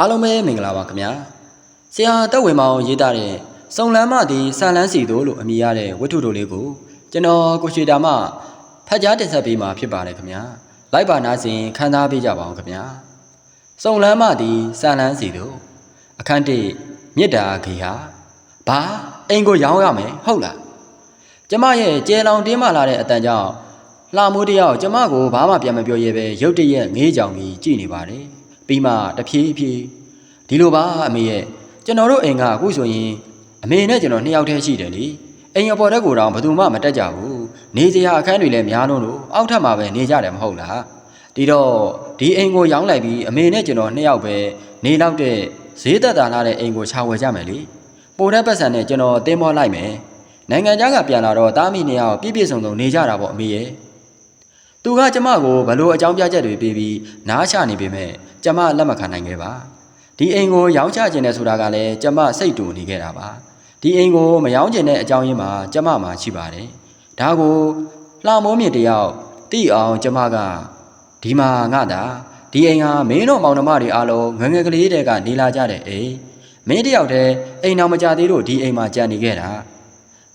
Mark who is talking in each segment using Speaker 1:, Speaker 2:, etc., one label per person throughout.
Speaker 1: အားလုံးပဲမင်္ဂလာပါခင်ဗျာဆရာတက်ဝင်မောင်ရေးသားတဲ့စုံလန်းမသည်ဆန်လန်းစီတို့လို့အမည်ရတဲ့ဝတ္ထုတို့လေးကိုကျွန်တော်ကိုရွှေတာမဖတ်ကြားတင်ဆက်ပေးမှာဖြစ်ပါတယ်ခင်ဗျာလိုက်ပါနာစဉ်ခန်းသားပေးကြပါအောင်ခင်ဗျာစုံလန်းမသည်ဆန်လန်းစီတို့အခန်းတစ်မြစ်တာဂေဟာဘာအိမ်ကိုရောင်းရမယ်ဟုတ်လားကျမရဲ့ကျဲလောင်တင်းမလာတဲ့အတန်ကြောင့်လှမိုးတယောက်ကျမကိုဘာမှပြန်မပြောရဲပဲရုတ်တရက်ငေးကြောင်ပြီးကြည်နေပါတယ် ပြီးမှတဖြည်းဖြည်းဒီလိုပါအမေရဲ့ကျွန်တော်တို့အိမ်ကအခုဆိုရင်အမေနဲ့ကျွန်တော်နှစ်ယောက်တည်းရှိတယ်လေအိမ်အပေါ်တက်ကိုတော့ဘယ်သူမှမတက်ကြဘူးနေစရာအခန်းတွေလည်းများလုံးလို့အောက်ထပ်မှာပဲနေကြတယ်မဟုတ်လားဒီတော့ဒီအိမ်ကိုရောင်းလိုက်ပြီးအမေနဲ့ကျွန်တော်နှစ်ယောက်ပဲနေလောက်တဲ့ဈေးသက်သာလာတဲ့အိမ်ကိုခြာဝယ်ကြမယ်လေပိုတဲ့ပတ်စံနဲ့ကျွန်တော်တင်းမောလိုက်မယ်နိုင်ငံခြားကပြန်လာတော့တားမိနှစ်ယောက်ပြည့်ပြည့်စုံစုံနေကြတာပေါ့အမေရဲ့ သူကကျမကိုဘလို့အကြောင်းပြချက်တွေပေးပြီးနားချနေပေမဲ့ကျမလက်မခံနိုင်ခဲ့ပါဒီအိမ်ကိုရောင်းချခြင်းနဲ့ဆိုတာကလည်းကျမစိတ်တူနေခဲ့တာပါဒီအိမ်ကိုမရောင်းခြင်းတဲ့အကြောင်းရင်းမှာကျမမှာရှိပါတယ်ဒါကိုလှမိုးမြင့်တယောက်တိအောင်ကျမကဒီမှာငါသာဒီအိမ်ဟာမင်းတို့မောင်နှမတွေအားလုံးငယ်ငယ်ကလေးတည်းကနေလာကြတဲ့အိမ်မင်းတယောက်တည်းအိမ်တော်မကြသေးလို့ဒီအိမ်မှာကြံနေခဲ့တာ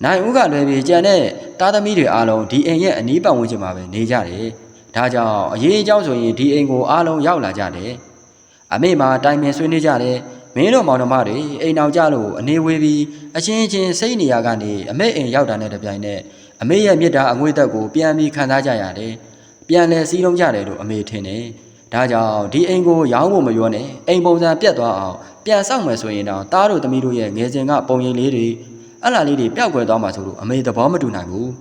Speaker 1: နိုင်ဦးကလွယ်ပြီးကြံတဲ့သားသမီးတွေအားလုံးဒီအိမ်ရဲ့အနီးပတ်ဝန်းကျင်မှာပဲနေကြတယ်။ဒါကြောင့်အရေးအကြောင်းဆိုရင်ဒီအိမ်ကိုအားလုံးရောက်လာကြတယ်။အမေမှာတိုင်ပင်ဆွေးနွေးကြတယ်။မင်းတို့မောင်နှမတွေအိမ်အောင်ကြလို့အနေဝေးပြီးအချင်းချင်းစိတ်နေရကနေအမေအိမ်ရောက်တာနဲ့တပြိုင်နက်အမေရဲ့မြစ်တာအငွေ့သက်ကိုပြန်ပြီးခံစားကြရတယ်။ပြန်လဲစီးလုံးကြတယ်လို့အမေထင်တယ်။ဒါကြောင့်ဒီအိမ်ကိုရောင်းဖို့မပြောနဲ့အိမ်ပုံစံပြတ်သွားအောင်ပြန်ဆောက်မယ်ဆိုရင်တော့တားတို့သမီးတို့ရဲ့ငယ်စဉ်ကပုံရိပ်လေးတွေ အဲ့လာလေးတွေပျောက်ကွယ်သွားမှာဆိုလို့အမေသဘောမတူနိုင်ဘူး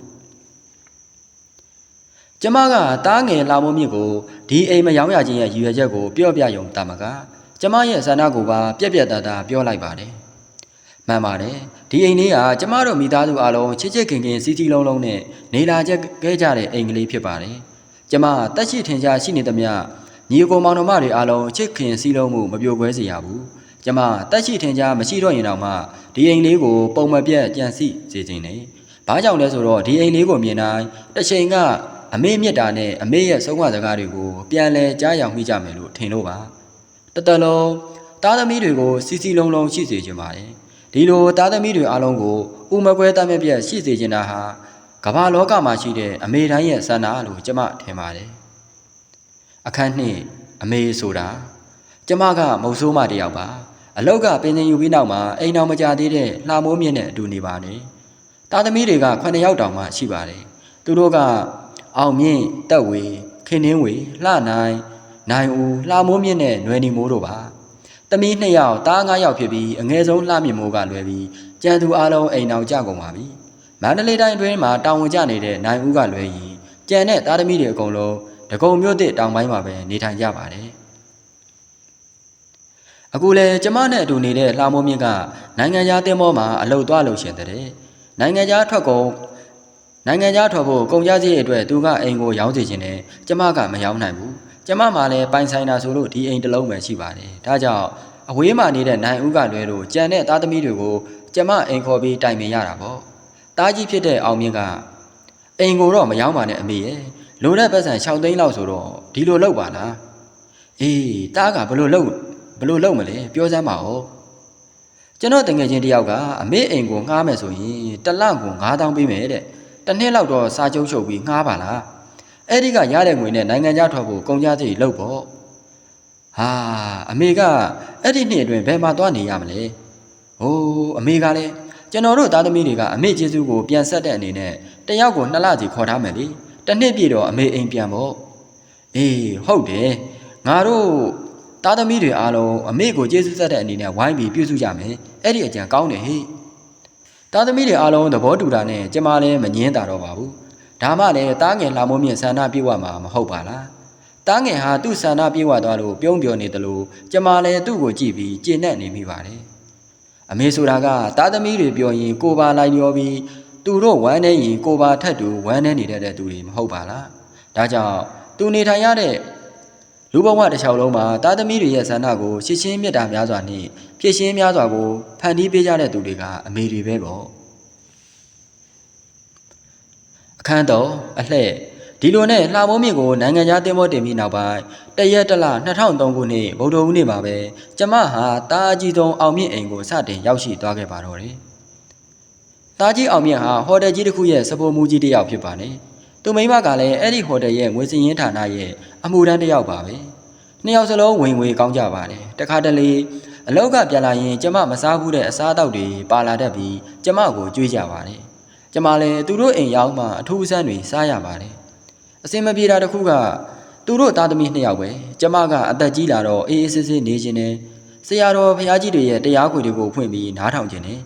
Speaker 1: ကျမကတားငယ်လာမိုးမြင့်ကိုဒီအိမ်မရောင်းရခြင်းရဲ့ရည်ရွယ်ချက်ကိုပြောပြယုံတာမကကျမရဲ့ဆန္ဒကိုပါပြက်ပြက်သားသားပြောလိုက်ပါတယ်မှန်ပါတယ်ဒီအိမ်လေးကကျမတို့မိသားစုအားလုံးချစ်ချစ်ခင်ခင်စီစီလုံးလုံးနဲ့နေလာချက်ခဲ့ကြတဲ့အိမ်ကလေးဖြစ်ပါတယ်ကျမတက်ရှိထင်ရှားရှိနေသမျှညီအကိုမောင်နှမတွေအားလုံးချစ်ခင်စီလုံးမှုမပြိုကွဲစေရဘူး ကျမတက်ရှိထင်ရှားမရှိတော့ရင်တော့မှဒီအိမ်လေးကိုပုံမပြတ်ကြံစီစေခြင်းနဲ့ဘာကြောင့်လဲဆိုတော့ဒီအိမ်လေးကိုမြင်တိုင်းတစ်ချိန်ကအမေမြတ်တာနဲ့အမေရဲ့ဆုံးမစကားတွေကိုပြန်လဲကြားရောက်မိကြမယ်လို့ထင်လို့ပါတတလုံးသားသမီးတွေကိုစီစီလုံးလုံးရှိစေခြင်းပါတယ်ဒီလိုသားသမီးတွေအားလုံးကိုဥမကွဲသားမြတ်ပြတ်ရှိစေခြင်းတာဟာကမ္ဘာလောကမှာရှိတဲ့အမေတိုင်းရဲ့ဆန္ဒလို့ကျမထင်ပါတယ်အခန်းနှစ်အမေဆိုတာကျမကမုတ်ဆိုးမတယောက်ပါ အလောက်ကပင်စင်ယူပြီးနောက်မှာအိမ်တော်မကြသေးတဲ့လှမိုးမြင့်နဲ့အတူနေပါနေ။တာသမီတွေက9ယောက်တောင်မှရှိပါတယ်။သူတို့ကအောင်မြင့်တက်ဝေခင်နှင်းဝေလှနိုင်နိုင်ဦးလှမိုးမြင့်နဲ့နွယ်နီမိုးတို့ပါ။သမီး2ယောက်တား9ယောက်ဖြစ်ပြီးအငယ်ဆုံးလှမြင့်မိုးကလွယ်ပြီးကြံသူအလုံးအိမ်တော်ကြကုန်ပါပြီ။မန္တလေးတိုင်းအတွင်းမှာတာဝန်ကျနေတဲ့နိုင်ဦးကလွယ်ရင်ကြံတဲ့တာသမီတွေအကုန်လုံးဒဂုံမြို့သစ်တောင်ပိုင်းမှာပဲနေထိုင်ကြပါတယ်။ အခုလဲကျမနဲ့အတူနေတဲ့လှမိုးမြင့်ကနိုင်ငံခြားတင်မောမှာအလုပ်သွားလို့ရှင်တဲ့နိုင်ငံခြားထွက်ကုန်နိုင်ငံခြားထွက်ဖို့ကုန်ကြစည်အတွက်သူကအိမ်ကိုရောင်းစီခြင်းနဲ့ကျမကမရောင်းနိုင်ဘူးကျမမှလည်းပိုင်ဆိုင်တာဆိုလို့ဒီအိမ်တစ်လုံးပဲရှိပါတယ်ဒါကြောင့်အဝေးမှာနေတဲ့နိုင်ဦးကလွဲလို့ကြံတဲ့သားသမီးတွေကိုကျမအိမ်ခေါ်ပြီးတိုင်ပင်ရတာပေါ့တားကြီးဖြစ်တဲ့အောင်မြင့်ကအိမ်ကိုတော့မရောင်းပါနဲ့အမေရဲ့လိုတဲ့ပတ်စံ6သိန်းလောက်ဆိုတော့ဒီလိုလုပ်ပါလားအေးတားကဘယ်လိုလုပ် ဘလို့လုပ်မလဲပြောစမ်းပါဦးကျွန်တော်တငယ်ချင်းတယောက်ကအမေအိမ်ကိုငှားမယ်ဆိုရင်တစ်လကို9000ပေးမယ်တဲ့တစ်နှစ်လောက်တော့စာချုပ်ချုပ်ပြီးငှားပါလားအဲ့ဒီကရတဲ့ငွေနဲ့နိုင်ငံခြားထွက်ဖို့ကုန်ကြစိတ်လုပ်ပေါ့ဟာအမေကအဲ့ဒီနှစ်အတွင်းဘယ်မှာသွားနေရမလဲဟိုးအမေကလည်းကျွန်တော်တို့သားသမီးတွေကအမေကျေးဇူးကိုပြန်ဆက်တဲ့အနေနဲ့တယောက်ကိုနှစ်လစီခေါ်ထားမယ်လေတစ်နှစ်ပြည့်တော့အမေအိမ်ပြန်ပေါ့အေးဟုတ်တယ်ငါတို့ သားသမီးတွေအားလုံးအမေကိုကျေးဇူးဆက်တဲ့အနေနဲ့ဝိုင်းပြီးပြုစုကြမယ်အဲ့ဒီအကြံကောင်းတယ်ဟိသားသမီးတွေအားလုံးသဘောတူတာနဲ့ကျမလည်းမငင်းတာတော့ပါဘူးဒါမှလည်းတားငယ်လာမိုးမြင့်ဆန္ဒပြေဝမှာမဟုတ်ပါလားတားငယ်ဟာသူ့ဆန္ဒပြေဝသွားလို့ပြုံးပြောနေတယ်လို့ကျမလည်းသူ့ကိုကြည့်ပြီးကျေနပ်နေမိပါတယ်အမေဆိုတာကသားသမီးတွေပြောရင်ကိုပါလိုက်ပြောပြီးသူတို့ဝမ်းနေရင်ကိုပါထက်တူဝမ်းနေနေတဲ့သူတွေမဟုတ်ပါလားဒါကြောင့်သူနေထိုင်ရတဲ့ လူဘဝတစ်ချောင်းလုံးမှာတာသမီတွေရဲ့ဆန္ဒကိုရှင်းရှင်းမြတ်တာများစွာနဲ့ဖြည့်ရှင်းများစွာကိုဖန်တီးပေးကြတဲ့သူတွေကအမေတွေပဲပေါ့အခန်းတော်အလှဲ့ဒီလိုနဲ့လှမိုးမြင့်ကိုနိုင်ငံခြားတင်မောတင်ပြီးနောက်ပိုင်းတရက်တလ2003ခုနှစ်ဗုဒ္ဓဟူးနေ့မှာပဲကျမဟာတာအကြီးဆုံးအောင်မြင့်အိမ်ကိုစတင်ရောက်ရှိသွားခဲ့ပါတော့တယ်။တာကြီးအောင်မြင့်ဟာဟိုတယ်ကြီးတစ်ခုရဲ့စပိုမူကြီးတစ်ယောက်ဖြစ်ပါတယ်။ သူမိမကလည်းအဲ့ဒီဟိုတယ်ရဲ့ငွေစည်ရင်းဌာနရဲ့အမှုတန်းတစ်ယောက်ပါပဲ။နှစ်ယောက်စလုံးဝင်ငွေကောင်းကြပါတယ်။တခါတလေအလောက်ကပြန်လာရင်ကျမမစားဘူးတဲ့အစားအသောက်တွေပါလာတတ်ပြီးကျမကိုကြွေးကြပါတယ်။ကျမလည်းသူတို့အိမ်ရောက်မှအထူးအဆန်းတွေစားရပါတယ်။အစင်မပြေတာတစ်ခုကသူတို့သားသမီးနှစ်ယောက်ပဲကျမကအသက်ကြီးလာတော့အေးအေးဆေးဆေးနေခြင်းနဲ့ဆရာတော်ဘုရားကြီးတွေရဲ့တရားခွေတွေကိုဖွင့်ပြီးနားထောင်ခြင်းနဲ့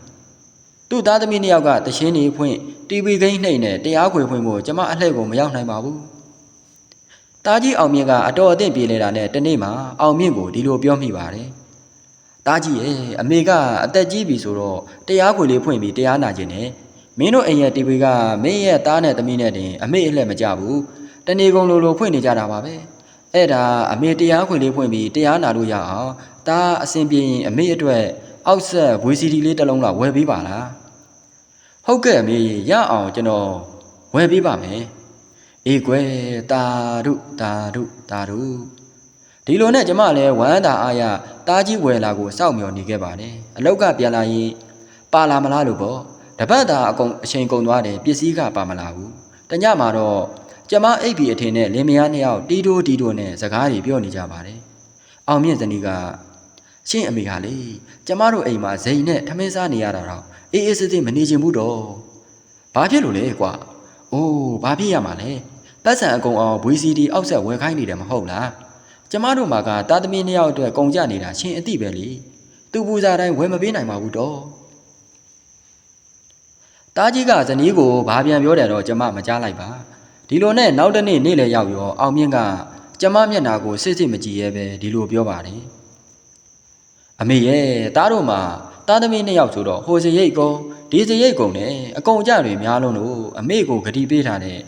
Speaker 1: သူ့သားသမီးနှစ်ယောက်ကတရှင်းနေဖွင့် တီဗီကိန်းနှိပ်နဲ့တရားခွေဖွင့်ဖို့ကျမအလှည့်ကိုမရောက်နိုင်ပါဘူး။တားကြီးအောင်မြင့်ကအတော်အသင့်ပြေလေတာနဲ့တနေ့မှအောင်မြင့်ကိုဒီလိုပြောမိပါတယ်။တားကြီးရဲ့အမေကအသက်ကြီးပြီဆိုတော့တရားခွေလေးဖွင့်ပြီးတရားနာခြင်းနဲ့မင်းတို့အိမ်ရဲ့တီဗီကမင်းရဲ့သားနဲ့သမီးနဲ့တင်အမေအလှည့်မကြဘူး။တနေ့ကုန်လိုလိုဖွင့်နေကြတာပါပဲ။အဲ့ဒါအမေတရားခွေလေးဖွင့်ပြီးတရားနာလို့ရအောင်ဒါအဆင်ပြေရင်အမေအတွက်အောက်ဆက်ဝီစီဒီလေးတစ်လုံးလောက်ဝယ်ပေးပါလား။ ဟုတ်ကဲ့အမေရအောင်ကျွန်တော်ဝယ်ပေးပါမယ်။အေးကွယ်တာရုတာရုတာရုဒီလိုနဲ့ကျမလည်းဝမ်းသာအားရတားကြီးဝယ်လာကိုစောင့်မျှော်နေခဲ့ပါတယ်။အလောက်ကပြန်လာရင်ပါလာမလားလို့ပေါ့။တပတ်သာအကုန်အချိန်ကုန်သွားတယ်ပစ္စည်းကပါမလာဘူး။တညမှာတော့ကျမအိပ်ပြီးအထင်နဲ့လင်မယားနှစ်ယောက်တီးတိုးတီးတိုးနဲ့စကားတွေပြောနေကြပါတယ်။အောင်မြင့်ဇနီးကရှင့်အမေကလေကျမတို့အိမ်မှာဇိန်နဲ့ထမင်းစားနေရတာတော့ အေးအေးဆေးဆေးမနေချင်ဘူးတော့။ဘာဖြစ်လို့လဲကွာ။အိုးဘာဖြစ်ရမှာလဲ။ပတ်စံအကုန်အောင် VCD အောက်ဆက်ဝယ်ခိုင်းနေတယ်မဟုတ်လား။ကျမတို့မှာကတာသမီနှစ်ယောက်အတွက်ကုန်ကြနေတာရှင်အသိပဲလေ။သူပူဇာတိုင်းဝယ်မပေးနိုင်ပါဘူးတော့။တားကြီးကဇနီးကိုဘာပြန်ပြောတယ်တော့ကျမမကြားလိုက်ပါ။ဒီလိုနဲ့နောက်တနေ့နေ့လည်းရောက်ရောအောင်မြင့်ကကျမမျက်နာကိုစစ်စစ်မကြည့်ရဲပဲဒီလိုပြောပါတယ်။အမေရဲ့တားတို့မှာ တားသမီးနှစ်ယောက်ဆိုတော့ဟိုစရိတ်ကုန်းဒီစရိတ်ကုန်းနဲ့အကုန်ကြတွေများလုံးလို့အမေကိုဂတိပေးထားတဲ့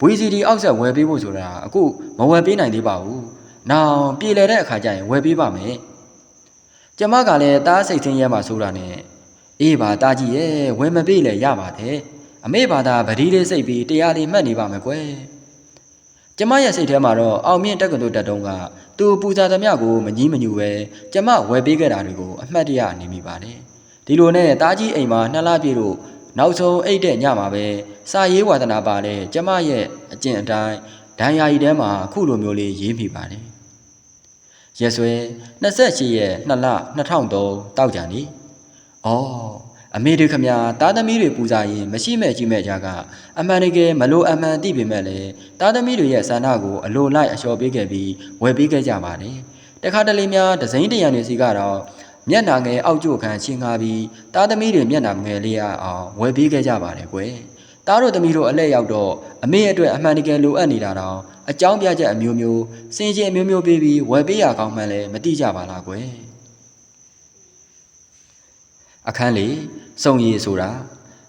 Speaker 1: VCD အောက်ဆက်ဝယ်ပေးဖို့ဆိုတာအခုမဝယ်ပေးနိုင်သေးပါဘူး။နောင်ပြည်လဲတဲ့အခါကျရင်ဝယ်ပေးပါမယ်။ကျမကလည်းတားစိတ်ဆင်းရဲမှဆိုတာနဲ့အေးပါတားကြီးရဲ့ဝယ်မပေးလဲရပါတယ်။အမေဘာသာဗတိလေးစိတ်ပြီးတရားလေးမှတ်နေပါမယ်ကွယ်။ ကျမရဲ့စိတ်ထဲမှာတော့အောင်မြင့်တက္ကသိုလ်တက်တုံးကသူပူဇာသမျှကိုမကြီးမညူပဲကျမဝယ်ပေးခဲ့တာတွေကိုအမှတ်တရနေမိပါတယ်။ဒီလိုနဲ့တားကြီးအိမ်မှာနှစ်လပြည့်လို့နောက်ဆုံးအိတ်တဲ့ညမှာပဲစာရေးဝါသနာပါတဲ့ကျမရဲ့အကျင့်အတိုင်းဒဏ်ရာရီထဲမှာခုလိုမျိုးလေးရေးမိပါတယ်။ရက်စွဲ28ရက်2လ2003တောက်ကြနေ။အော် အမေတို့ခမညာတားသမီးတွေပူဇာရင်မရှိမဲ့ကြီးမဲ့ကြကအမှန်တကယ်မလို့အမှန်သိပေမဲ့လည်းတားသမီးတွေရဲ့ဆန္ဒကိုအလိုလိုက်အလျှော်ပေးခဲ့ပြီးဝယ်ပေးခဲ့ကြပါတယ်။တခါတလေများဒဇိန်တရံတွေစီကတော့မျက်နာငယ်အောက်ကျခံချင်းငါပြီးတားသမီးတွေမျက်နာငယ်လေးရအောင်ဝယ်ပေးခဲ့ကြပါတယ်ကွယ်။တားတို့သမီးတို့အလဲရောက်တော့အမေအတွက်အမှန်တကယ်လိုအပ်နေတာတော့အကြောင်းပြချက်အမျိုးမျိုးစင်ချင်းအမျိုးမျိုးပေးပြီးဝယ်ပေးရကောင်းမှန်းလည်းမသိကြပါလားကွယ်။ အခန်းလေးစုံရည်ဆိုတာ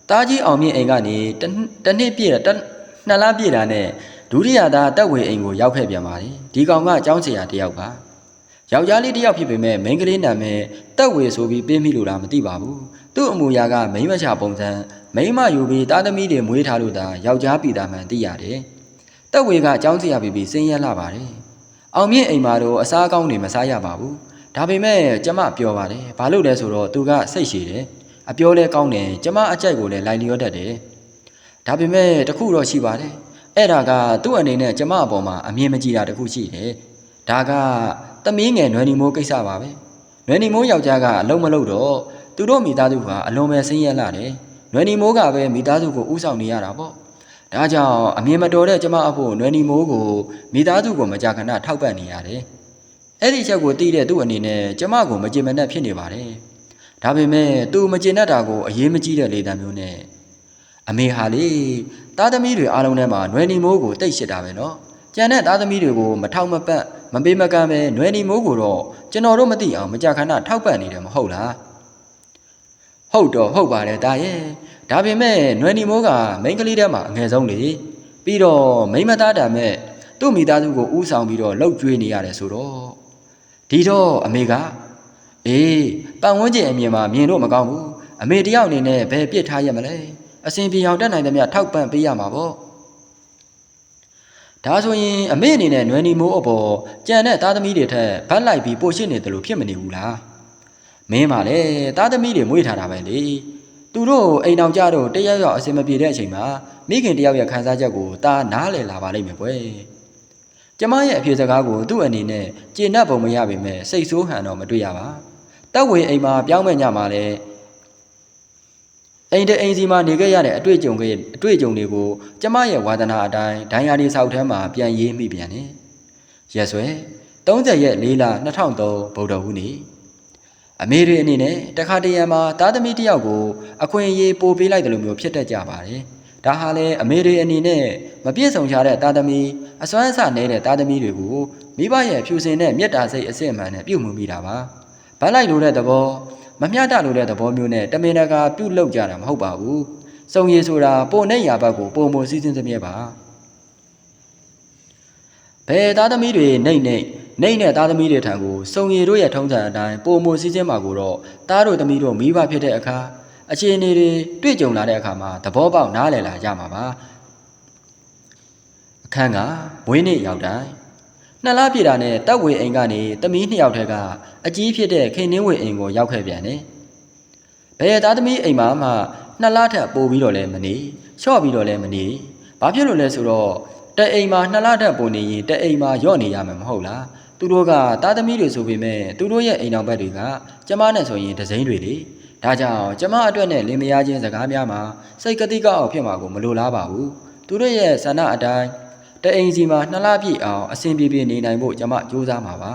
Speaker 1: တားကြီးအောင်မြင့်အိမ်ကနေတနှစ်ပြည့်တနှစ်လပြည့်တာနဲ့ဒုတိယသားတက်ဝေအိမ်ကိုရောက်ခဲ့ပြန်ပါတယ်ဒီကောင်ကအကြောင်းဆရာတယောက်ပါယောက်ျားလေးတယောက်ဖြစ်ပေမဲ့မိန်းကလေးနာမည်တက်ဝေဆိုပြီးပေးမိလို့လားမသိပါဘူးသူ့အမူအရာကမိန်းမချပုံစံမိန်းမယူပြီးသားသမီးတွေမွေးထားလို့သာယောက်ျားပြည်သားမှန်သိရတယ်တက်ဝေကအကြောင်းဆရာပြီးပြီးစင်းရဲလာပါတယ်အောင်မြင့်အိမ်မှာတော့အစားကောင်းတွေမစားရပါဘူး ဒါပေမဲ့ကျမပြောပါတယ်ဘာလို့လဲဆိုတော့သူကစိတ်ရှည်တယ်အပြောလဲကောင်းတယ်ကျမအကြိုက်ကိုလည်းလိုက်လျောတတ်တယ်ဒါပေမဲ့တခုတော့ရှိပါတယ်အဲ့ဒါကသူ့အနေနဲ့ကျမအပေါ်မှာအမြင်မကြည့်တာတခုရှိတယ်ဒါကသမီးငယ်နွယ်နီမိုးကိစ္စပါပဲနွယ်နီမိုးယောက်ျားကအလုံးမလုံးတော့သူတို့မိသားစုကအလွန်ပဲဆင်းရဲလာတယ်နွယ်နီမိုးကပဲမိသားစုကိုဥဆောင်နေရတာပေါ့ဒါကြောင့်အမြင်မတော်တဲ့ကျမအဖို့နွယ်နီမိုးကိုမိသားစုကိုမကြာခဏထောက်ပံ့နေရတယ် အဲ့ဒီချက်ကိုသိတဲ့သူ့အနေနဲ့ကျမကိုမကြင်မနဲ့ဖြစ်နေပါတယ်ဒါပေမဲ့သူမကျင်တတ်တာကိုအရေးမကြီးတဲ့လေတံမျိုးနဲ့အမေဟာလေသားသမီးတွေအားလုံးထဲမှာနွယ်နီမိုးကိုတိတ်ရှစ်တာပဲနော်ကျန်တဲ့သားသမီးတွေကိုမထောက်မပတ်မပေးမကမ်းပဲနွယ်နီမိုးကိုတော့ကျွန်တော်တို့မသိအောင်မကြာခဏထောက်ပံ့နေတယ်မဟုတ်လားဟုတ်တော့ဟုတ်ပါတယ်တာရဲ့ဒါပေမဲ့နွယ်နီမိုးကမိန်းကလေးထဲမှာအငယ်ဆုံးလေပြီးတော့မိန်းမသားတာမဲ့သူ့မိသားစုကိုဥဆောင်ပြီးတော့လှုပ်ကြွေးနေရတယ်ဆိုတော့ ဒီတော့အမေကအေးပတ်ဝန်းကျင်အမြင်မှာမြင်တော့မကောင်းဘူးအမေတယောက်အနေနဲ့ဘယ်ပြစ်ထားရမလဲအစဉ်ပြေအောင်တက်နိုင်သမျှထောက်ပံ့ပေးရမှာပေါ့ဒါဆိုရင်အမေအနေနဲ့နွယ်နီမိုးအပေါ်ကြံတဲ့သားသမီးတွေထက်ဗတ်လိုက်ပြီးပိုရှင်းနေတယ်လို့ဖြစ်မနေဘူးလားမင်းပါလေသားသမီးတွေမွေးထားတာပဲလေသူတို့အိမ်အောင်ကြတော့တယောက်ယောက်အစင်မပြေတဲ့အချိန်မှာမိခင်တယောက်ရဲ့ခံစားချက်ကိုตาနားလည်လာပါလိမ့်မယ်ကွယ် ကျမရဲ့အဖြေစကားကိုသူ့အနေနဲ့ကျေနပ်ပုံမရပေမဲ့စိတ်ဆိုးဟန်တော့မတွေ့ရပါတက်ဝေအိမ်မှာပြောင်းမဲ့ညမှာလဲအိမ်တဲ့အိမ်စီမှာနေခဲ့ရတဲ့အတွေ့အကြုံတွေအတွေ့အကြုံတွေကိုကျမရဲ့ဝါသနာအတိုင်းဒိုင်ယာဒီဆောက်ထဲမှာပြန်ရေးမိပြန်တယ်ရက်စွဲ30ရက်4လ2003ဗုဒ္ဓဟူးနေ့အမေတွေအနေနဲ့တခါတရံမှာသားသမီးတစ်ယောက်ကိုအခွင့်အရေးပို့ပေးလိုက်တယ်လို့မျိုးဖြစ်တတ်ကြပါတယ်။ ဒါဟာလည်းအမေတွေအနေနဲ့မပြည့်စုံကြတဲ့သားသမီးအစွမ်းအစနေတဲ့သားသမီးတွေကိုမိဘရဲ့ဖြူစင်တဲ့မေတ္တာစိတ်အစစ်အမှန်နဲ့ပြုမှုမိတာပါ။ဗတ်လိုက်လို့တဲ့သဘောမမျှတလို့တဲ့သဘောမျိုးနဲ့တမင်တကာပြုတ်လောက်ကြတာမဟုတ်ပါဘူး။စုံရည်ဆိုတာပုံနဲ့ရာဘက်ကိုပုံမစည်းစင်းသမျှပါ။ဘယ်သားသမီးတွေနှိမ့်နှိမ့်နှိမ့်တဲ့သားသမီးတွေထံကိုစုံရည်တို့ရဲ့ထုံးစံအတိုင်းပုံမစည်းစင်းမှာကိုတော့သားတို့သမီးတို့မိဘဖြစ်တဲ့အခါ အခြေအနေတွေတွေ့ကြုံလာတဲ့အခါမှာသဘောပေါက်နားလည်လာကြမှာပါအခန်းကမွေးနေ့ရောက်တိုင်းနှစ်လပြည့်တာနဲ့တက်ဝေအိမ်ကနေတမီးနှစ်ယောက်ထဲကအကြီးဖြစ်တဲ့ခင်နှင်းဝေအိမ်ကိုရောက်ခဲ့ပြန်တယ်ဘယ်သားသမီးအိမ်မှာမှနှစ်လထက်ပိုပြီးတော့လည်းမနေချော့ပြီးတော့လည်းမနေဘာဖြစ်လို့လဲဆိုတော့တဲ့အိမ်မှာနှစ်လထက်ပိုနေရင်တဲ့အိမ်မှာယော့နေရမှာမဟုတ်လားသူတို့ကသားသမီးတွေဆိုပေမဲ့သူတို့ရဲ့အိမ်တော်ဘက်တွေကကျမနဲ့ဆိုရင်ဒဇိမ့်တွေလေ ဒါကြောင့်ကျမအတွက်နဲ့လင်မယားချင်းစကားများမှာစိတ်ကတိကောက်အောင်ဖြစ်မှာကိုမလိုလားပါဘူးသူတို့ရဲ့ဆန္ဒအတိုင်းတအိမ်စီမှာနှစ်လပြည့်အောင်အဆင်ပြေပြေနေနိုင်ဖို့ကျမကြိုးစားမှာပါ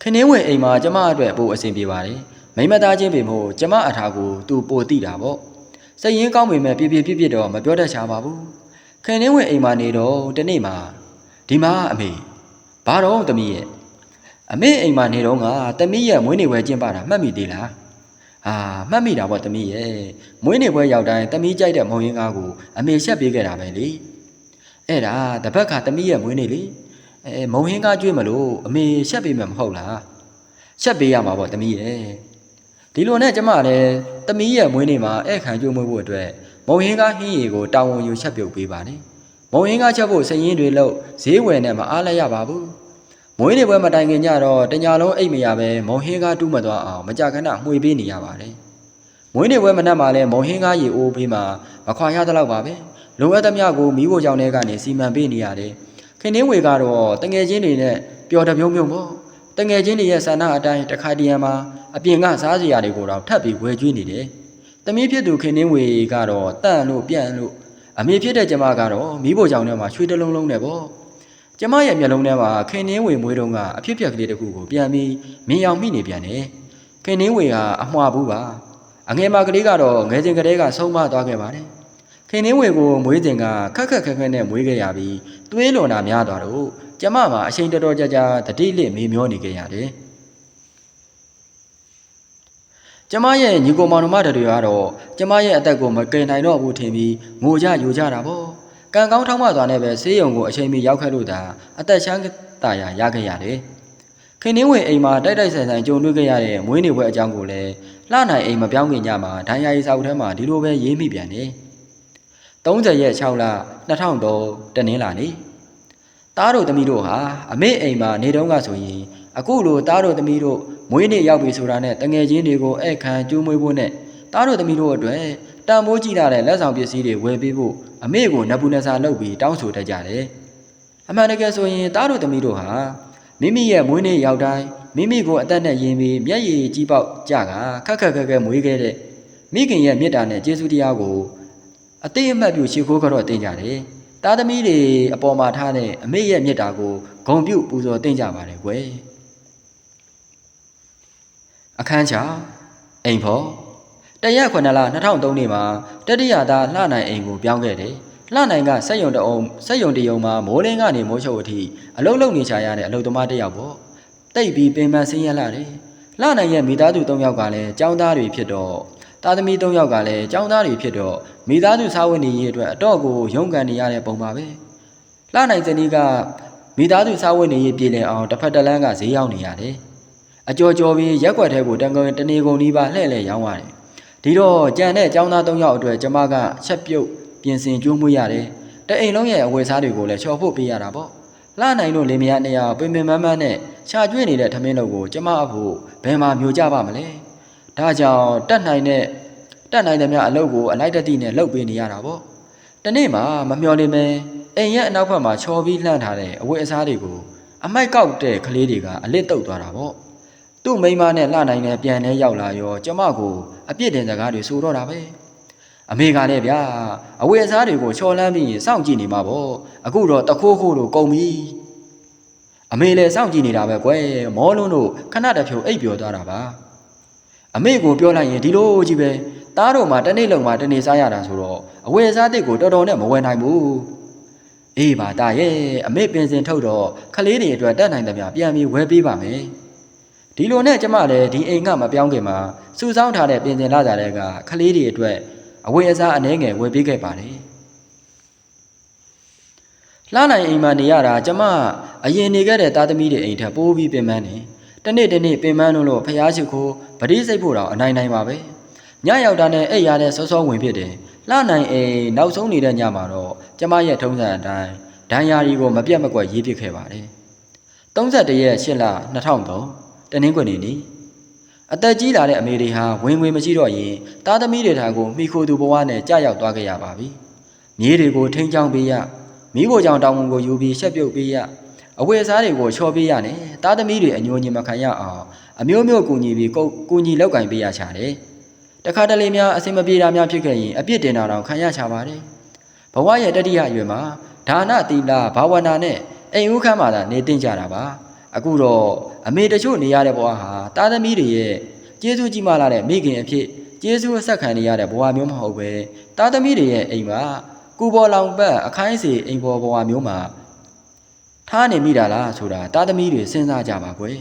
Speaker 1: ခင်းင်းဝင်အိမ်မှာကျမအတွက်ပိုအဆင်ပြေပါတယ်မိမသားချင်းပေမို့ကျမအထာကိုသူပိုသိတာပေါ့စိတ်ရင်းကောင်းပေမဲ့ပြပြပြပြတော့မပြောတတ်ချပါဘူးခင်းင်းဝင်အိမ်မှာနေတော့တနေ့မှာဒီမှာအမေဘာတော့တမီးရဲ့ အမေအိမ်မှာနေတော့ကတမီးရဲ့မွေးနေ့ပွဲကျင်းပတာမှတ်မိသေးလားအာမှတ်မိတာပေါ့တမီးရဲ့မွေးနေ့ပွဲရောက်တိုင်းတမီးကြိုက်တဲ့မုံရင်းကားကိုအမေရှက်ပေးခဲ့တာပဲလေအဲ့ဒါတပတ်ခါတမီးရဲ့မွေးနေ့လေအဲမုံဟင်းကားကျွေးမလို့အမေရှက်ပေးမယ်မဟုတ်လားရှက်ပေးရမှာပေါ့တမီးရဲ့ဒီလိုနဲ့ကျမလည်းတမီးရဲ့မွေးနေ့မှာဧည့်ခံကြိုးမွေးဖို့အတွက်မုံဟင်းကားဟင်းရီကိုတာဝန်ယူချက်ပြုတ်ပေးပါနဲ့မုံဟင်းကားချက်ဖို့စရင်တွေလို့ဈေးဝယ်နဲ့မအားလိုက်ရပါဘူး မွေးနေ့ပွဲမတိုင်ခင်ညတော့တညာလုံးအိတ်မရပဲမုံဟင်းကားတူးမသွားအောင်မကြခဏမှွေပေးနေရပါတယ်မွေးနေ့ပွဲမနက်မှာလဲမုံဟင်းကားရေအိုးပေးမှာမခွာရသလောက်ပါပဲလုံအပ်သမျှကိုမိဖို့ကြောင့်ထဲကနေစီမံပေးနေရတယ်ခင်နှင်းဝေကတော့တငယ်ချင်းတွေနဲ့ပျော်တပြုံးပြုံးပေါ့တငယ်ချင်းတွေရဲ့ဆန္ဒအတိုင်းတစ်ခါတည်းမှာအပြင်ကစားစရာတွေကိုတော့ထပ်ပြီးဝယ်ကျွေးနေတယ်တမီးဖြစ်သူခင်နှင်းဝေကတော့တန့်လို့ပြန့်လို့အမေဖြစ်တဲ့ကျမကတော့မိဖို့ကြောင့်ထဲမှာရွှေတလုံးလုံးနဲ့ပေါ့ ကျမရဲ့မျက်လုံးထဲမှာခင်နှင်းဝေမွေးတုန်းကအဖြစ်ပြက်ကလေးတစ်ခုကိုပြန်ပြီးမြင်အောင်မိနေပြန်တယ်ခင်နှင်းဝေကအမှားဘူးပါအငယ်မကလေးကတော့ငယ်စဉ်ကလေးကဆုံးမသွားခဲ့ပါတယ်ခင်နှင်းဝေကိုမွေးစဉ်ကခက်ခက်ခက်ခက်နဲ့မွေးခဲ့ရပြီးသွေးလွန်တာများသွားတော့ကျမမှာအချိန်တော်တော်ကြာကြာတတိလစ်မေမျောနေခဲ့ရတယ်ကျမရဲ့ညီကိုမောင်နှမတွေကတော့ကျမရဲ့အသက်ကိုမကယ်နိုင်တော့ဘူးထင်ပြီးငိုကြယူကြတာပေါ့ ကံကောင်းထောင်းမသွားနဲ့ပဲဆေးရုံကိုအချိန်မီရောက်ခဲ့လို့သာအသက်ရှမ်းတာယာရခဲ့ရတယ်ခင်နှင်းဝင်အိမ်မှာတိုက်တိုက်ဆိုင်ဆိုင်ကြုံတွေ့ခဲ့ရတဲ့မွေးနေ့ပွဲအကြောင်းကိုလည်းလှနိုင်အိမ်မပြောင်းခင်ညမှာဒိုင်ယာရီစာအုပ်ထဲမှာဒီလိုပဲရေးမိပြန်တယ်30ရက်6လ2003တနင်္လာနေ့သားတို့သမီးတို့ဟာအမေအိမ်မှာနေတော့ကဆိုရင်အခုလိုသားတို့သမီးတို့မွေးနေ့ရောက်ပြီဆိုတာနဲ့တငယ်ချင်းတွေကိုဧည့်ခံကျူးမွေးဖို့နဲ့ သားတို့သမီးတို့အတွက်တန်ဖိုးကြည့်လာတဲ့လက်ဆောင်ပစ္စည်းတွေဝယ်ပေးဖို့အမေကိုနဘူးနဆာလုပ်ပြီးတောင်းဆိုတတ်ကြတယ်။အမှန်တကယ်ဆိုရင်သားတို့သမီးတို့ဟာမိမိရဲ့မွေးနေ့ရောက်တိုင်းမိမိကိုအသက်နဲ့ယင်ပြီးမျက်ရည်ကြီးပေါက်ကြကခက်ခက်ခက်ခက်မွေးခဲ့တဲ့မိခင်ရဲ့မေတ္တာနဲ့ကျေးဇူးတရားကိုအတိအမှတ်ပြုရှ िख ိုးကြော့တင်ကြတယ်။သားသမီးတွေအပေါ်မှာထားတဲ့အမေရဲ့မေတ္တာကိုဂုံပြုပူဇော်တင်ကြပါတယ်ကွယ်။အခန်းချအိမ်ဖော် တရက်9လ2003နှစ်မှာတတိယသားလှနိုင်အိမ်ကိုပြောင်းခဲ့တယ်။လှနိုင်ကစက်ယုံတအုံစက်ယုံတယုံမှာမိုးလင်းကနေမိုးချုပ်အထိအလုံးလုံးနေချရတဲ့အလုပ်သမားတစ်ယောက်ပေါ့။တိတ်ပြီးပင်ပန်းဆင်းရဲလာတယ်။လှနိုင်ရဲ့မိသားစု၃ယောက်ကလည်းចောင်းသားတွေဖြစ်တော့သားသမီး၃ယောက်ကလည်းចောင်းသားတွေဖြစ်တော့မိသားစုစားဝတ်နေရေးအတွက်အတော့ကိုရုန်းကန်နေရတဲ့ပုံပါပဲ။လှနိုင်စနီးကမိသားစုစားဝတ်နေရေးပြည်လည်အောင်တစ်ဖက်တစ်လမ်းကဈေးရောက်နေရတယ်။အကျော်ကျော်ပြီးရက်ွက်ထဲကိုတန်ကုန်တနေကုန်ဒီပါလှဲ့လှဲ့ရောင်းရတယ်။ ဒီတော့ကြံတဲ့ចောင်းသား၃ယောက်အတွက်ကျမကချက်ပြုတ်ပြင်ဆင်ကြိုးမွေးရတယ်တအိမ်လုံးရဲ့အဝယ်စားတွေကိုလည်းချော်ဖို့ပေးရတာပေါ့လှနိုင်တို့လင်မယားနှစ်ယောက်ပင်ပင်မန်းမန်းနဲ့ရှာကျွေးနေတဲ့ထမင်းတို့ကိုကျမအဖို့ဘယ်မှာမျိုးကြပါမလဲဒါကြောင့်တက်နိုင်တဲ့တက်နိုင်တဲ့မြအလုပ်ကိုအလိုက်တတိနဲ့လုပ်ပေးနေရတာပေါ့တနေ့မှမမျော်လင့်မဲအိမ်ရဲ့အနောက်ဘက်မှာချော်ပြီးလှမ်းထားတဲ့အဝယ်အစားတွေကိုအမိုက်ကောက်တဲ့ကလေးတွေကအလစ်တုတ်သွားတာပေါ့သူ့မိန်းမနဲ့လှနိုင်နဲ့ပြန်လဲရောက်လာရောကျမကို အပြစ်တင်စကားတွေဆိုတော့တာပဲအမေကလည်းဗျာအဝယ်အစားတွေကိုချော်လန်းပြီးစောင့်ကြည့်နေမှာပေါ့အခုတော့တခိုးခိုးလို့ကုန်ပြီအမေလည်းစောင့်ကြည့်နေတာပဲကွယ်မောလုံးတို့ခဏတဖြုတ်အိပ်ပျော်သွားတာပါအမေကိုပြောလိုက်ရင်ဒီလိုကြီးပဲသားတို့မှတစ်နေ့လုံးမှတစ်နေ့စားရတာဆိုတော့အဝယ်အစားတစ်ကိုတော်တော်နဲ့မဝယ်နိုင်ဘူးအေးပါတာရဲ့အမေပင်စင်ထုတ်တော့ခလေးတွေအတွက်တတ်နိုင်သမျှပြန်ပြီးဝယ်ပေးပါမယ် ဒီလိုနဲ့ကျမလည်းဒီအိမ်ကမပြောင်းခင်မှာစုဆောင်းထားတဲ့ပြင်စင်လာကြတဲ့ကခလေးတွေအတွက်အဝယ်အစားအနှဲငယ်ဝယ်ပေးခဲ့ပါတယ်။လှနိုင်အိမ်မှာနေရတာကျမအရင်နေခဲ့တဲ့သားသမီးတွေအိမ်ထက်ပိုးပြီးပင်ပန်းနေ။တနေ့တနေ့ပင်ပန်းလို့လို့ဖျားရှိခိုးပတိစိတ်ဖို့တော့အနိုင်နိုင်ပါပဲ။ညရောက်တာနဲ့အိပ်ရတဲ့စောစောဝင်ဖြစ်တယ်။လှနိုင်အိမ်နောက်ဆုံးနေတဲ့ညမှာတော့ကျမရဲ့ထုံးစံအတိုင်းဒဏ်ရာရီကိုမပြတ်မကွက်ရေးပစ်ခဲ့ပါတယ်။31ရက်8လ2003 တနင်္ဂနွေနေ့အသက်ကြီးလာတဲ့အမေတွေဟာဝင်ဝင်မရှိတော့ရင်သားသမီးတွေထံကိုမိခိုသူဘဝနဲ့ကြာရောက်သွားခဲ့ရပါပြီ။မြေးတွေကိုထိန်းချောင်းပေးရမိဖို့ကြောင့်တောင်းဝန်ကိုယူပြီးရှက်ပြုတ်ပေးရအဝယ်စားတွေကိုချော်ပေးရနဲ့သားသမီးတွေအညိုညင်မခံရအောင်အမျိုးမျိုးကူညီပြီးကိုကူညီလောက်ကင်ပေးရချတယ်။တခါတလေများအစင်မပြေတာများဖြစ်ခဲ့ရင်အပြစ်တင်တာတော့ခံရချပါတယ်။ဘဝရဲ့တတိယအရွယ်မှာဒါနသီလဘာဝနာနဲ့အိမ်ဦးခမ်းမှာသာနေတင်ကြတာပါ။ အခုတော့အမေတချို့နေရတဲ့ဘဝဟာသားသမီးတွေရဲ့ကျေးဇူးကြီးမားလာတဲ့မိခင်အဖြစ်ကျေးဇူးအဆက်ခံနေရတဲ့ဘဝမျိုးမဟုတ်ပဲသားသမီးတွေရဲ့အိမ်မှာကူပေါ်လောင်ပတ်အခိုင်းစီအိမ်ပေါ်ဘဝမျိုးမှာထားနေမိတာလားဆိုတာသားသမီးတွေစဉ်းစားကြပါကွယ်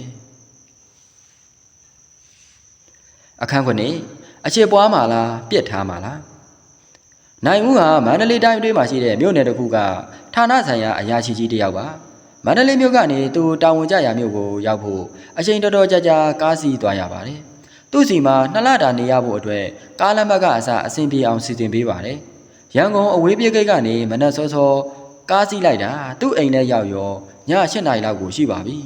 Speaker 1: အခန်းခွနေအချစ်ပွားမှာလားပြစ်ထားမှာလားနိုင်ဦးဟာမန္တလေးတိုင်းအတွင်းမှာရှိတဲ့မြို့နယ်တစ်ခုကဌာနဆိုင်ရာအရာရှိကြီးတစ်ယောက်ပါ မန္တလေးမြို့ကနေသူတာဝန်ကျရာမြို့ကိုရောက်ဖို့အချိန်တော်တော်ကြာကြာကားစီးသွားရပါတယ်သူ့စီမှာနှစ်လတာနေရဖို့အတွက်ကားလမ်းဘက်ကအစအဆင်ပြေအောင်စီစဉ်ပေးပါတယ်ရန်ကုန်အဝေးပြေးဂိတ်ကနေမနက်စောစောကားစီးလိုက်တာသူ့အိမ်ထဲရောက်ရောည၈နာရီလောက်ကိုရှိပါပြီ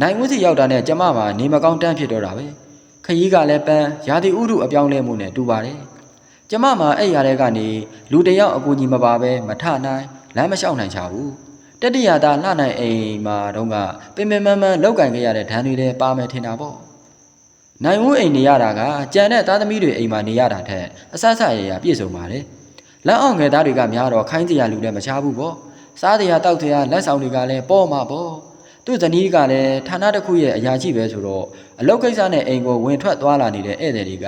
Speaker 1: နိုင်ဦးစီရောက်တာနဲ့ကျမမှာနေမကောင်းတန်းဖြစ်တော့တာပဲခရီးကလည်းပန်းရာသီဥတုအပြောင်းလဲမှုနဲ့တူပါတယ်ကျမမှာအဲ့ရတဲ့ကနေလူတယောက်အကူကြီးမပါပဲမထနိုင်လမ်းမလျှောက်နိုင်ချဘူး တတိယသားလှနိုင်အိမ်မှာတော့ကပင်ပင်မန်းမန်းလောက်ကင်ခဲ့ရတဲ့ဓာန်တွေလည်းပါမယ်ထင်တာပေါ့နိုင်ဝင်းအိမ်နေရတာကကြံတဲ့သားသမီးတွေအိမ်မှာနေရတာထက်အဆဆရရပြည့်စုံပါလေလမ်းအောင်ငယ်သားတွေကများတော့ခိုင်းစရာလူလည်းမချဘူးပေါ့စားတရားတောက်တရားလက်ဆောင်တွေကလည်းပေါ့မှာပေါ့သူ့ဇနီးကလည်းဌာနတစ်ခုရဲ့အရာရှိပဲဆိုတော့အလုပ်ကိစ္စနဲ့အိမ်ကိုဝင်ထွက်သွားလာနေတဲ့ဧည့်သည်တွေက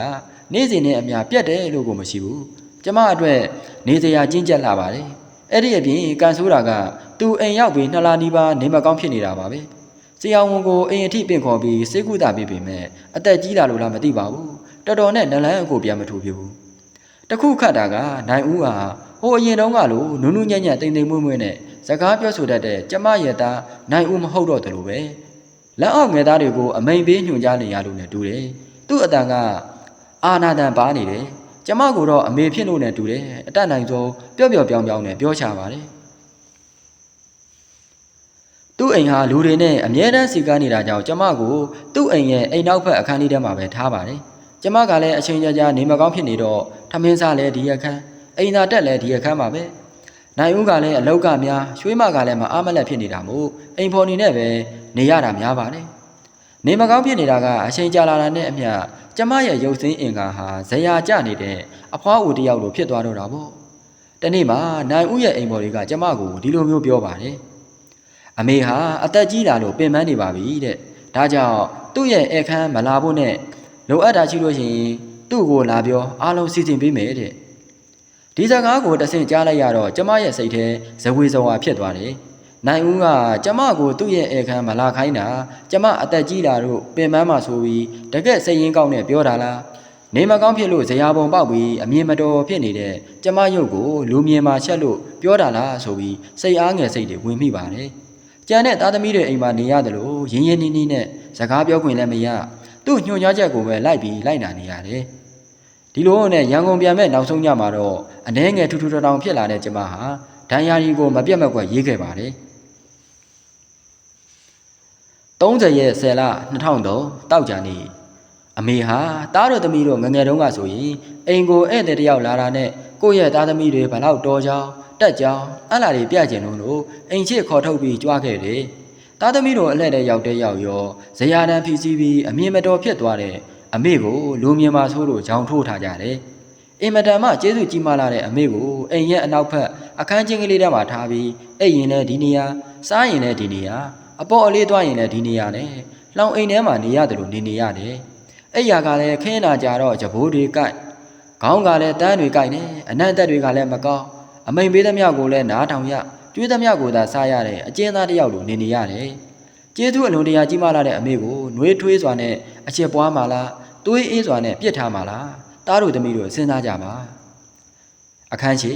Speaker 1: နေ့စဉ်နဲ့အများပြတ်တယ်လို့ကိုမရှိဘူးကျမအတွက်နေစရာကျဉ်ကျက်လာပါတယ်အဲ့ဒီအပြင်ကန်ဆိုးတာက သူအိမ်ရောက်ပြီးနှစ်လနီးပါးနေမကောင်းဖြစ်နေတာပါပဲဆရာဝန်ကိုအိမ်အထိပင့်ခေါ်ပြီးစိတ်ကူတာပေးပေမဲ့အသက်ကြီးလာလို့လားမသိပါဘူးတော်တော်နဲ့နလန်းအကိုပြန်မထူပြဘူးတခုခတ်တာကနိုင်ဦးဟာဟိုအရင်တုန်းကလိုနုနုညံ့ညံ့တိမ်တိမ်မွေ့မွေ့နဲ့စကားပြောဆိုတတ်တဲ့ကျမရဲ့သားနိုင်ဦးမဟုတ်တော့တယ်လို့ပဲလက်အောက်ငယ်သားတွေကိုအမိန်ပေးညွှန်ကြားနေရလို့နဲ့တူတယ်သူ့အတန်ကအာနာတန်ပါနေတယ်ကျမကိုတော့အမေဖြစ်လို့နဲ့တူတယ်အတတ်နိုင်ဆုံးပျော့ပျော့ပြောင်းပြောင်းနဲ့ပြောချပါတယ် သူ့အိမ်ဟာလူတွေနဲ့အမြဲတမ်းစီကားနေတာကြောင့်ကျမကိုသူ့အိမ်ရဲ့အိမ်နောက်ဘက်အခန်းလေးထဲမှာပဲထားပါတယ်ကျမကလည်းအချိန်ကြာကြာနေမကောင်းဖြစ်နေတော့ထမင်းစားလဲဒီအခန်းအိမ်သာတက်လဲဒီအခန်းပါပဲနိုင်ဦးကလည်းအလောက်ကများရွှေမကလည်းမအားမလက်ဖြစ်နေတာမို့အိမ်ဖော်နေနဲ့ပဲနေရတာများပါတယ်နေမကောင်းဖြစ်နေတာကအချိန်ကြာလာတာနဲ့အမျှကျမရဲ့ရုပ်စင်းအင်္ကာဟာဇရာကျနေတဲ့အဖွားဦးတယောက်လိုဖြစ်သွားတော့တာပေါ့တနေ့မှနိုင်ဦးရဲ့အိမ်ပေါ်တွေကကျမကိုဒီလိုမျိုးပြောပါတယ် အမေဟာအသက်ကြီးလာလို့ပင်ပန်းနေပါပြီတဲ့ဒါကြောင့်သူ့ရဲ့အခန်းမလာဖို့နဲ့လိုအပ်တာရှိလို့ရှိရင်သူ့ကိုလာပြောအားလုံးစီစဉ်ပေးမယ်တဲ့ဒီစကားကိုတဆင့်ကြားလိုက်ရတော့ကျမရဲ့စိတ်ထဲဇဝေဇဝါဖြစ်သွားတယ်နိုင်ဦးကကျမကိုသူ့ရဲ့အခန်းမလာခိုင်းတာကျမအသက်ကြီးလာတော့ပင်ပန်းမှဆိုပြီးတကက်စိတ်ရင်းကောင်းနဲ့ပြောတာလားနေမကောင်းဖြစ်လို့ဇရာပုံပေါက်ပြီးအမြင်မတော်ဖြစ်နေတဲ့ကျမရုပ်ကိုလူမြင်မှချက်လို့ပြောတာလားဆိုပြီးစိတ်အားငယ်စိတ်တွေဝင်မိပါတယ် ကြံတဲ့သားသမီးတွေအိမ်မှာနေရတယ်လို့ရင်းရင်းနှီးနှီးနဲ့စကားပြောခွင့်လည်းမရသူ့ညွှန်ကြားချက်ကိုပဲလိုက်ပြီးလိုက်နာနေရတယ်ဒီလိုနဲ့ရန်ကုန်ပြန်မဲ့နောက်ဆုံးညမှာတော့အနှဲငယ်ထူထူထောင်ထောင်ဖြစ်လာတဲ့ကျမဟာဒဏ်ရာရီကိုမပြတ်မကွက်ရေးခဲ့ပါတယ်30ရက်10လ2003တောက်ကြနေ့အမေဟာတားတော်သမီးတို့ငငယ်တုန်းကဆိုရင်အိမ်ကိုဧည့်သည်တယောက်လာတာနဲ့ကိုယ့်ရဲ့သားသမီးတွေဘလောက်တော်ကြောင်း တက်ကြောင်းအလားတွေပြကျင်လို့အိမ်ချစ်ခေါ်ထုတ်ပြီးကြွားခဲ့တယ်သားသမီးတို့အလှည့်တဲ့ရောက်တဲ့ရောက်ရောဇရာတန်ဖီစီပြီးအမြင်မတော်ဖြစ်သွားတဲ့အမေကိုလူမြင်မာဆိုးလို့ဂျောင်ထိုးထားကြတယ်အင်မတန်မှကျေးဇူးကြီးမားလာတဲ့အမေကိုအိမ်ရဲ့အနောက်ဘက်အခန်းချင်းကလေးထဲမှာထားပြီးအိပ်ရင်လည်းဒီနေရာစားရင်လည်းဒီနေရာအပေါ်အလေးသွားရင်လည်းဒီနေရာနဲ့လောင်အိမ်ထဲမှာနေရတယ်လို့နေနေရတယ်အဲ့ရကလည်းခင်းနာကြတော့ကြဘိုးတွေကြိုက်ခေါင်းကလည်းတန်းတွေကြိုက်နေအနံ့တက်တွေကလည်းမကောင်း အမိန်ပေးသမျှကိုလည်းနားထောင်ရကျွေးသမျှကိုသာစားရတဲ့အကျဉ်းသားတစ်ယောက်လိုနေနေရတယ်ကျေးဇူးအလွန်တရာကြီးမားလာတဲ့အမေကိုနှွေးထွေးစွာနဲ့အချက်ပွားမှလားသွေးအေးစွာနဲ့ပြစ်ထားမှလားတားတို့သမီးတို့စဉ်းစားကြပါအခန်းရှိ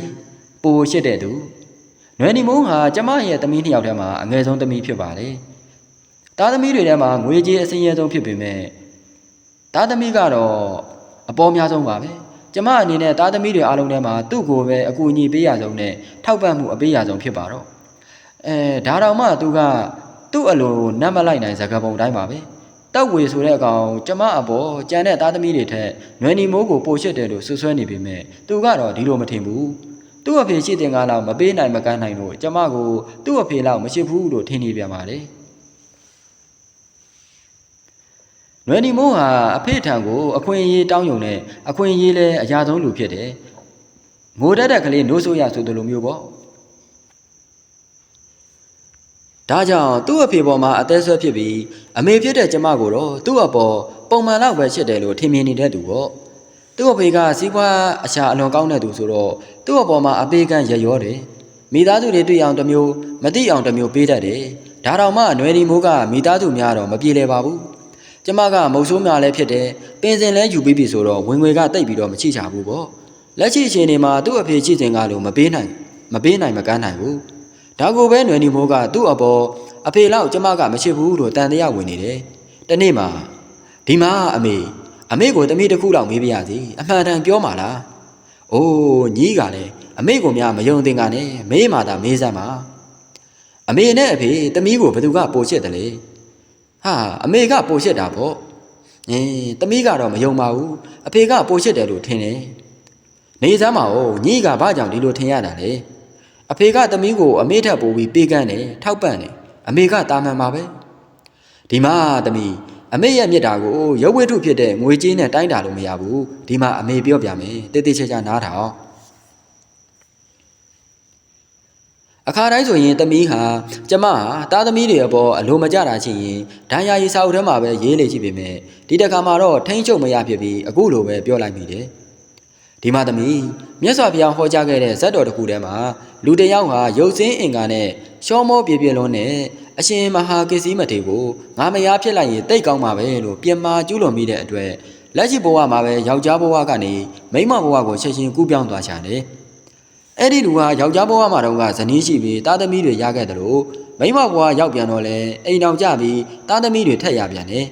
Speaker 1: ပိုရှိတဲ့သူနွယ်နီမုန်းဟာကျမရဲ့သမီးနှစ်ယောက်ထဲမှာအငယ်ဆုံးသမီးဖြစ်ပါလေတားသမီးတွေထဲမှာငွေကြေးအစင်းရဲဆုံးဖြစ်ပေမဲ့တားသမီးကတော့အပေါ်များဆုံးပါပဲ ကျမအနေနဲ့တားသမီးတွေအားလုံးထဲမှာသူ့ကိုပဲအကူအညီပေးရဆုံးနဲ့ထောက်ပံ့မှုအပေးရဆုံးဖြစ်ပါတော့အဲဒါတောင်မှသူကသူ့အလိုနတ်မလိုက်နိုင်စကားပုံတိုင်းပါပဲတောက်ဝေဆိုတဲ့အကောင်ကျမအပေါ်ကြံတဲ့သားသမီးတွေထက်နွယ်နီမိုးကိုပိုရှစ်တယ်လို့ဆွဆွဲနေပေမဲ့သူကတော့ဒီလိုမထင်ဘူးသူ့အဖေရှိတဲ့ငါလောက်မပေးနိုင်မကမ်းနိုင်လို့ကျမကိုသူ့အဖေလောက်မရှိဘူးလို့ထင်နေပြန်ပါလေ နွယ်နီမိုးဟာအဖေထံကိုအခွင့်အရေးတောင်းယုံနဲ့အခွင့်အရေးလဲအရာဆုံးလူဖြစ်တယ်ငိုတတ်တဲ့ကလေးနိုးဆိုးရဆိုတယ်လို့မျိုးပေါ့ဒါကြောင့်သူ့အဖေပေါ်မှာအသေးဆွဲဖြစ်ပြီးအမေဖြစ်တဲ့ကျမကိုတော့သူ့အပေါ်ပုံမှန်လောက်ပဲဖြစ်တယ်လို့ထင်မြင်နေတဲ့သူပေါ့သူ့အဖေကစီးပွားအရှာအလွန်ကောင်းတဲ့သူဆိုတော့သူ့အပေါ်မှာအပေးကမ်းရရောတယ်မိသားစုတွေတွေ့အောင်တစ်မျိုးမသိအောင်တစ်မျိုးပေးတတ်တယ်ဒါတောင်မှနွယ်ဒီမိုးကမိသားစုများတော့မပြေလည်ပါဘူး ကျမကမုတ်ဆိုးများလည်းဖြစ်တယ်ပင်စင်လည်းယူပြီးပြီဆိုတော့ဝင်ငွေကတိတ်ပြီးတော့မချိချဘူးပေါ့လက်ရှိအချိန်ဒီမှာသူ့အဖေချိစဉ်ကလို့မပေးနိုင်မပေးနိုင်မကမ်းနိုင်ဘူးဒါကိုပဲနွယ်နီမိုးကသူ့အပေါ်အဖေလောက်ကျမကမရှိဘူးလို့တန်တရားဝင်နေတယ်တနေ့မှာဒီမှာအမေအမေကိုတမိတစ်ခုလောက်မေးပြရစီအမှန်တန်ပြောမှာလားအိုးညီးကလည်းအမေကိုများမယုံသင်ကနဲ့မေးမှသာမေးစမ်းပါအမေနဲ့အဖေတမီးကိုဘယ်သူကပို့ချစ်တယ်လဲ ဟာအမေကပို့ချစ်တာပေါ့အင်းတမီးကတော့မယုံပါဘူးအဖေကပို့ချစ်တယ်လို့ထင်တယ်နေစမ်းပါဦးညီးကဘာကြောင့်ဒီလိုထင်ရတာလဲအဖေကတမီးကိုအမေထက်ပိုပြီးပေးကမ်းတယ်ထောက်ပံ့တယ်အမေကတာမန်ပါပဲဒီမှာတမီးအမေရဲ့မြစ်တာကိုရုပ်ဝိထုဖြစ်တဲ့ငွေကြေးနဲ့တိုင်းတာလို့မရဘူးဒီမှာအမေပြောပြမယ်တိတ်တိတ်ချာချာနားထောင် အခါတိုင်းဆိုရင်သမီးဟာကျမဟာတားသမီးတွေအပေါ်အလိုမကျတာချင်းရင်ဒဏ်ရာရီစာအုပ်ထဲမှာပဲရေးလေရှိပေမဲ့ဒီတစ်ခါမှာတော့ထိမ့်ချုပ်မရဖြစ်ပြီးအခုလိုပဲပြောလိုက်မိတယ်ဒီမှာသမီးမြတ်စွာဘုရားဟောကြားခဲ့တဲ့ဇတ်တော်တစ်ခုထဲမှာလူတစ်ယောက်ဟာရုပ်စင်းအင်္ကာနဲ့ရှောမောပြေပြေလုံးနဲ့အရှင်မဟာကိစ္စည်းမထေကိုငါမယားဖြစ်လိုက်ရင်တိတ်ကောင်းပါပဲလို့ပြင်မာကျူးလွန်မိတဲ့အတွက်လက်ရှိဘဝမှာပဲယောက်ျားဘဝကနေမိန်းမဘဝကိုချက်ချင်းကူးပြောင်းသွားချတယ်။ အဲ့ဒီလူဟာယောက်ျားဘဝမှာတော့ကဇနီးရှိပြီးသားသမီးတွေရခဲ့တယ်လို့မိန်းမဘဝရောက်ပြန်တော့လဲအိမ်တော်ကြပြီးသားသမီးတွေထက်ရပြန်တယ်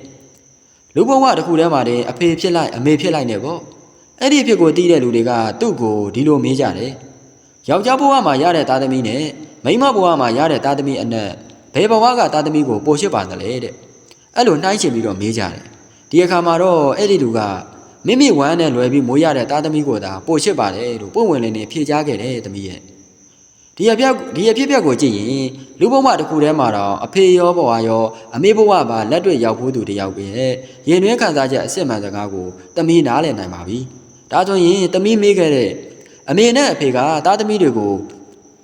Speaker 1: ။လူဘဝတစ်ခုထဲမှာတည်းအဖေဖြစ်လိုက်အမေဖြစ်လိုက်နေပေါ့။အဲ့ဒီအဖြစ်ကိုသိတဲ့လူတွေကသူ့ကိုဒီလိုမေးကြတယ်။ယောက်ျားဘဝမှာရတဲ့သားသမီးနဲ့မိန်းမဘဝမှာရတဲ့သားသမီးအနက်ဘယ်ဘဝကသားသမီးကိုပို့ရှစ်ပါသလဲတဲ့အဲ့လိုနှိုင်းချင်ပြီးတော့မေးကြတယ်ဒီအခါမှာတော့အဲ့ဒီလူက မိမိဝမ်းနဲ့လွယ်ပြီးမိုးရတဲ့သားသမီးကိုသာပို့ရှစ်ပါတယ်လို့ပုံဝင်လင်းနေဖြေချခဲ့တယ်သမီးရဲ့ဒီအပြက်ဒီအဖြစ်ပြက်ကိုကြည့်ရင်လူဘဝတစ်ခုထဲမှာတော့အဖေရောဘဝရောအမေဘဝပါလက်တွေ့ရောက်ဖို့သူတယောက်ပဲရင်တွင်းခံစားချက်အစစ်မှန်စကားကိုသမီးနားလည်နိုင်ပါပြီဒါဆိုရင်သမီးမေးခဲ့တဲ့အမေနဲ့အဖေကသားသမီးတွေကို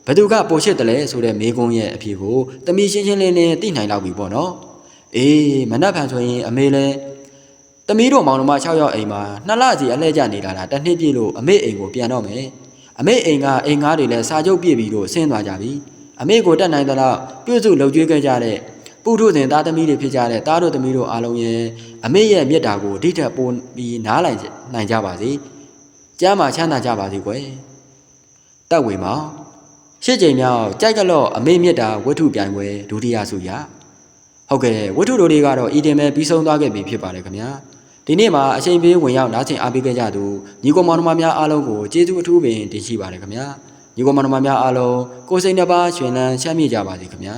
Speaker 1: ဘသူကပိုရှစ်တယ်လဲဆိုတဲ့မေကွန်းရဲ့အဖြေကိုတမီရှင်းရှင်းလင်းလင်းသိနိုင်လောက်ပြီပေါ့နော်အေးမနှက်ဖန်ဆိုရင်အမေလဲ တမီတို့မောင်နှမ6ယောက်အိမ်မှာနှစ်လစီအလှည့်ကျနေလာတာတစ်နှစ်ပြည့်လို့အမေအိမ်ကိုပြန်တော့မယ်အမေအိမ်ကအိမ်ငါးတွေလည်းစာချုပ်ပြည့်ပြီးတော့ဆင်းသွားကြပြီအမေကိုတက်နိုင်သလောက်ပြုစုလုပ်ကြွေးခဲ့ကြတဲ့ပုထုဇဉ်သားသမီးတွေဖြစ်ကြတဲ့သားတို့သမီးတို့အားလုံးရဲ့အမေရဲ့မြတ်တာကိုအဓိထက်ပိုပြီးနားလိုက်နိုင်ကြပါစေကျမ်းမာချမ်းသာကြပါစေကွယ်တက်ဝေမောင်ရှစ်ကြိမ်မြောက်ကြိုက်ကလော့အမေမြတ်တာဝတ္ထုပြိုင်ပွဲဒုတိယဆုရဟုတ်ကဲ့ဝတ္ထုတို့တွေကတော့ဤတင်ပဲပြီးဆုံးသွားခဲ့ပြီဖြစ်ပါတယ်ခင်ဗျာ ဒီနေ့မှာအချိန်ပေးဝင်ရောက်နားဆင်အားပေးခဲ့ကြသူညီကောင်မောင်နှမများအားလုံးကိုကျေးဇူးအထူးပင်တင်ရှိပါတယ်ခင်ဗျာညီကောင်မောင်နှမများအားလုံးကိုယ်စိတ်နှပါရှင်လန်းချမ်းမြေ့ကြပါစေခင်ဗျာ